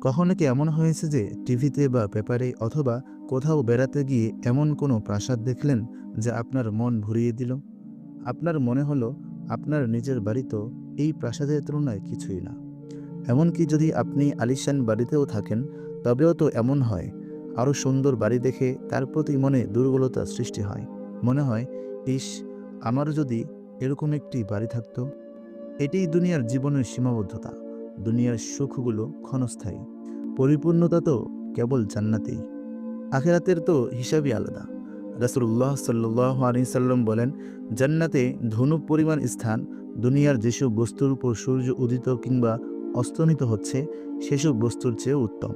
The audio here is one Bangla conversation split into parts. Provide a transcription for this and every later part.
কখনো কি এমন হয়েছে যে টিভিতে বা পেপারে অথবা কোথাও বেড়াতে গিয়ে এমন কোনো প্রাসাদ দেখলেন যা আপনার মন ভরিয়ে দিল? আপনার মনে হলো, আপনার নিজের বাড়ি তো এই প্রাসাদের তুলনায় কিছুই না। এমনকি যদি আপনি আলিশান বাড়িতেও থাকেন, তবেও তো এমন হয়, আরও সুন্দর বাড়ি দেখে তার প্রতি মনে দুর্বলতা সৃষ্টি হয়। মনে হয়, ইস আমারও যদি এরকম একটি বাড়ি থাকতো? এটাই দুনিয়ার জীবনের সীমাবদ্ধতা। দুনিয়ার সুখগুলো ক্ষণস্থায়ী। পরিপূর্ণতা তো কেবল জান্নাতেই। আখেরাতের তো হিসাবই আলাদা। রাসুল্লাহ সাল্লাহ আলী সাল্লাম বলেন, জান্নাতে ধনু পরিমাণ স্থান, দুনিয়ার যেসব বস্তুর উপর সূর্য উদিত কিংবা অস্তমিত হচ্ছে, সেসব বস্তুর চেয়ে উত্তম।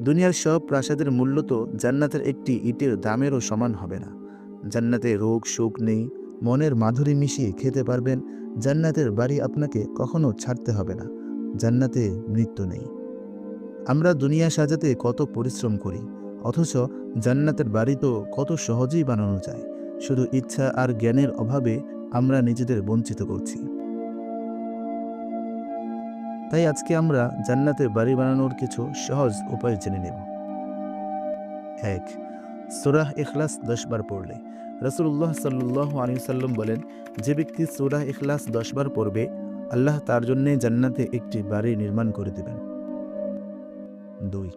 দুনিয়ার সব প্রাসাদের মূল্য তো জান্নাতের একটি ইটের দামেরও সমান হবে না। জান্নাতে রোগ, শোক নেই, মনের মাধুরী মিশিয়ে খেতে পারবেন, জান্নাতের বাড়ি আপনাকে কখনো ছাড়তে হবে না। জান্নাতে মৃত্যু নেই। আমরা দুনিয়া সাজাতে কত পরিশ্রম করি, অথচ জান্নাতের বাড়ি তো কত সহজেই বানানো যায়। শুধু ইচ্ছা আর জ্ঞানের অভাবে আমরা নিজেদের বঞ্চিত করছি। তাই আজকে আমরা জান্নাতের বাড়ি বানানোর কিছু সহজ উপায় জেনে নেব। এক সুরাহ ইখলাস দশবার পড়লে। রসুল্লাহ সাল্লাহ আলী সাল্লাম বলেন, যে ব্যক্তি সুরাহ ইখলাস দশবার পড়বে, আল্লাহ তার জন্যে জান্নাতে একটি বাড়ি নির্মাণ করে দেবেন। দুই।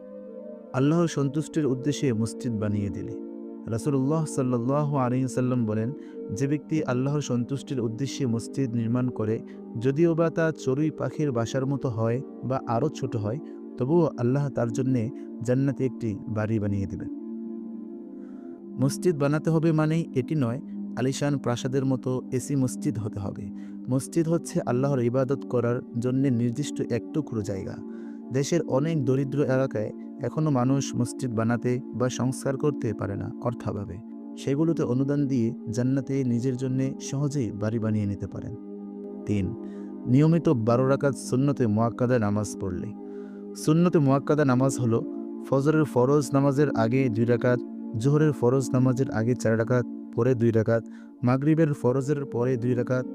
আল্লাহ সন্তুষ্টির উদ্দেশ্যে মসজিদ বানিয়ে দিলে। রাসুল্লাহ সাল্লাহ আলী সাল্লাম বলেন, যে ব্যক্তি আল্লাহর সন্তুষ্টির উদ্দেশ্যে মসজিদ নির্মাণ করে, যদিও বা তা চড়ুই পাখির বাসার মতো হয় বা আরও ছোট হয়, তবুও আল্লাহ তার জন্যে জান্নাতে একটি বাড়ি বানিয়ে দেবেন। মসজিদ বানাতে হবে মানেই এটি নয়, আলিশান প্রাসাদের মতো এসি মসজিদ হতে হবে। মসজিদ হচ্ছে আল্লাহর ইবাদত করার জন্য নির্দিষ্ট এক টুকরো জায়গা। দেশের অনেক দরিদ্র এলাকায় এখনও মানুষ মসজিদ বানাতে বা সংস্কার করতে পারে না অর্থাভাবে। সেগুলোতে অনুদান দিয়ে জান্নাতে নিজের জন্য সহজেই বাড়ি বানিয়ে নিতে পারেন। তিন, নিয়মিত বারো রাকাত সুন্নতে মোয়াক্কাদা নামাজ পড়লে। সুন্নতে মোয়াক্কাদা নামাজ হলো ফজরের ফরজ নামাজের আগে দুই রাকাত, জোহরের ফরজ নামাজের আগে চার রাকাত, পরে দুই রাকাত, মাগরিবের ফরজের পরে দুই রাকাত,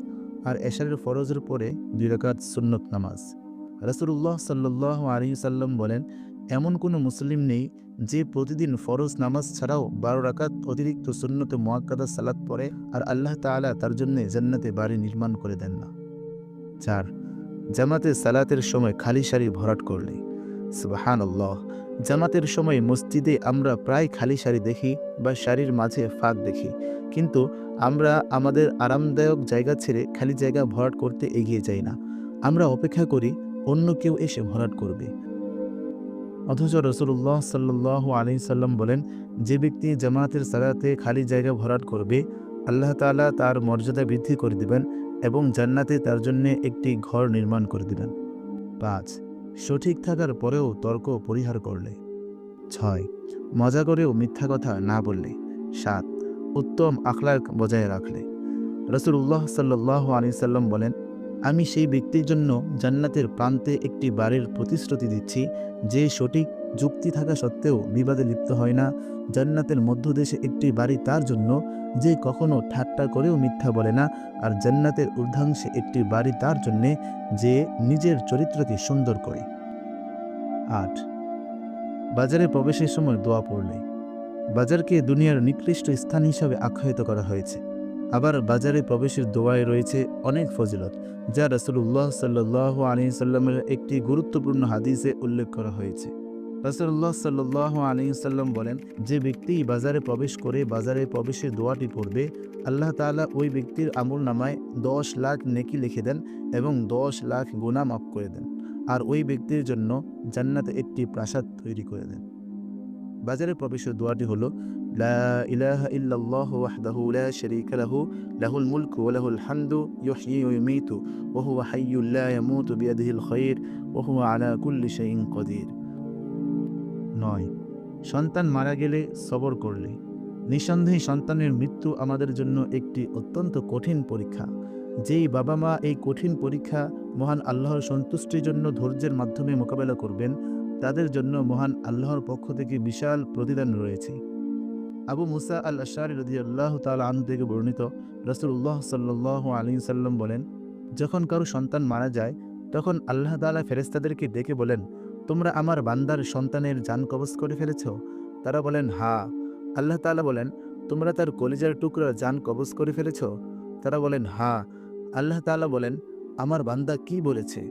আর এশারের ফরজের পরে দুই রাকাত সুন্নত নামাজ। রাসুল্লাহ সাল্লাহ আলী সাল্লাম বলেন, এমন কোনো মুসলিম নেই যে প্রতিদিন ফরজ নামাজ ছাড়াও বারো রাকাত অতিরিক্ত সুন্নতে মোয়াক্কাদা সালাত পড়ে আর আল্লাহ তাআলা তার জন্যে জান্নাতে বাড়ি নির্মাণ করে দেন না। চার, জামাতে সালাতের সময় খালি সারি ভরাট করলে। সুবাহান আল্লাহ জামাতের সময় মসজিদে আমরা প্রায় খালি সারি দেখি বা শাড়ির মাঝে ফাঁক দেখি, কিন্তু আমরা আমাদের আরামদায়ক জায়গা ছেড়ে খালি জায়গা ভরাট করতে এগিয়ে যাই না। আমরা অপেক্ষা করি অন্য কেউ এসে ভরাট করবে। অথচ রসুল্লাহ সাল্লাহ আলি সাল্লাম বলেন, যে ব্যক্তি জামাতের সালাতে খালি জায়গা ভরাট করবে, আল্লাহ তাআলা তার মর্যাদা বৃদ্ধি করে দিবেন এবং জান্নাতে তার জন্য একটি ঘর নির্মাণ করে দিবেন। পাঁচ, সঠিক থাকার পরেও তর্ক পরিহার করলে। ছয়, মজা করেও মিথ্যা কথা না বললে। সাত, উত্তম আখলাক বজায় রাখলে। রসুল্লাহ সাল্লাহ আলি সাল্লাম বলেন আমি সেই ব্যক্তির জন্য জান্নাতের প্রান্তে একটি বাড়ির প্রতিশ্রুতি দিচ্ছি, যে সঠিক যুক্তি থাকা সত্ত্বেও বিবাদে লিপ্ত হয় না। জান্নাতের মধ্যদেশে একটি বাড়ি তার জন্য, যে কখনো ঠাট্টা করেও মিথ্যা বলে না, আর জান্নাতের ঊর্ধ্বাংশে একটি বাড়ি তার জন্যে, যে নিজের চরিত্রকে সুন্দর করে। আট। বাজারে প্রবেশের সময় দোয়া পড়লে। বাজারকে দুনিয়ার নিকৃষ্ট স্থান হিসাবে আখ্যায়িত করা হয়েছে। আবার বাজারে প্রবেশের দোয়ায় রয়েছে অনেক ফজিলত। যা রাসুল্লাহ সাল্লাহ আলী সাল্লামের একটি গুরুত্বপূর্ণ হাদিসে উল্লেখ করা হয়েছে। রাসুল্লাহ সাল্লাহ আলী সাল্লাম বলেন, যে ব্যক্তি বাজারে প্রবেশ করে বাজারে প্রবেশের দোয়াটি পড়বে, আল্লাহ তাআলা ওই ব্যক্তির আমল নামায় দশ লাখ নেকি লিখে দেন এবং দশ লাখ গুণা মাফ করে দেন। আর ওই ব্যক্তির জন্য জান্নাতে একটি প্রাসাদ তৈরি করে দেন। বাজারে প্রবেশের দোয়াটি হলো লা ইলাহা ইল্লাল্লাহু ওয়াহদাহু লা শারীকা লাহু লাহুল মুলকু ওয়া লাহুল হামদু ইউহয়ী ওয়া ইউমীতু ওয়া হুয়া হাইয়্যুল লা ইয়ামুতু বিয়াদিহিল খায়র ওয়া হুয়া আলা কুল্লি শাইইন কদির নয়, সন্তান মারা গেলে সবর করলে। নিঃসন্দেহে সন্তানের মৃত্যু আমাদের জন্য একটি অত্যন্ত কঠিন পরীক্ষা। যেই বাবা মা এই কঠিন পরীক্ষা মহান আল্লাহর সন্তুষ্টির জন্য ধৈর্যের মাধ্যমে মোকাবেলা করবেন, তাদের জন্য মহান আল্লাহর পক্ষ থেকে বিশাল প্রতিদান রয়েছে। আবু মুসা আল আশারি রদি আল্লাহ তাল আন থেকে বর্ণিত রসুল্লাহ সাল্লাহ আলী সাল্লাম বলেন, যখন কারও সন্তান মারা যায়, তখন আল্লাহ তালা ফেরেস্তাদেরকে ডেকে বলেন, তোমরা আমার বান্দার সন্তানের যান কবজ করে ফেলেছ? তারা বলেন, হা। আল্লাহ তাআলা বলেন, তোমরা তার কলিজার টুকরা যান কবজ করে ফেলেছ? তারা বলেন, হা। আল্লাহ তাআলা বলেন, আমার বান্দা কি বলেছে?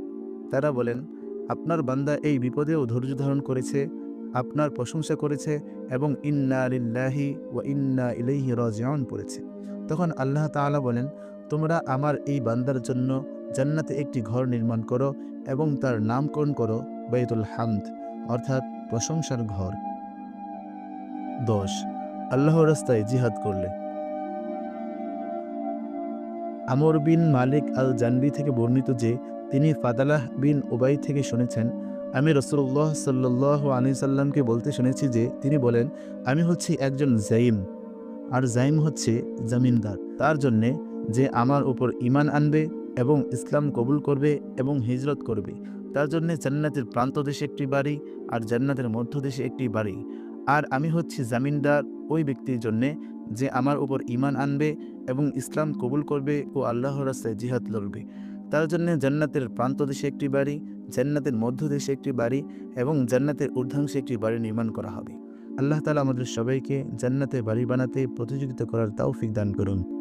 তারা বলেন, আপনার বান্দা এই বিপদেও ধৈর্য ধারণ করেছে আপনার প্রশংসা করেছে এবং ইন্না লিল্লাহি ওয়া ইন্না ইলাইহি রাজিউন পড়েছে। তখন আল্লাহ তাআলা বলেন, তোমরা আমার এই বান্দার জন্য জান্নাতে একটি ঘর নির্মাণ করো এবং তার নামকরণ করো বাইতুল হামদ, অর্থাৎ প্রশংসার ঘর। দশ আল্লাহ রাস্তায় জিহাদ করলে। আমর বিন মালিক আল জানবি থেকে বর্ণিত যে তিনি ফাদালাহ বিন ওবাই থেকে শুনেছেন আমি রসুল্লাহ সাল্লাহ আলি সাল্লামকে বলতে শুনেছি যে তিনি বলেন, আমি হচ্ছি একজন জাইম, আর জাইম হচ্ছে জামিনদার। তার জন্যে যে আমার উপর ইমান আনবে এবং ইসলাম কবুল করবে এবং হিজরত করবে। তার জন্যে জান্নাতের প্রান্ত দেশে একটি বাড়ি আর জান্নাতের মধ্য দেশে একটি বাড়ি। আর আমি হচ্ছি জামিনদার ওই ব্যক্তির জন্যে যে আমার উপর ইমান আনবে এবং ইসলাম কবুল করবে ও আল্লাহর রাস্তায় জিহাদ লড়বে। তার জন্য জান্নাতের প্রান্ত দেশে একটি বাড়ি, জান্নাতের মধ্য দেশে একটি বাড়ি এবং জান্নাতের ঊর্ধ্বাংশে একটি বাড়ি নির্মাণ করা হবে। আল্লাহ তালা আমাদের সবাইকে জান্নাতে বাড়ি বানাতে প্রতিযোগিতা করার তৌফিক দান করুন।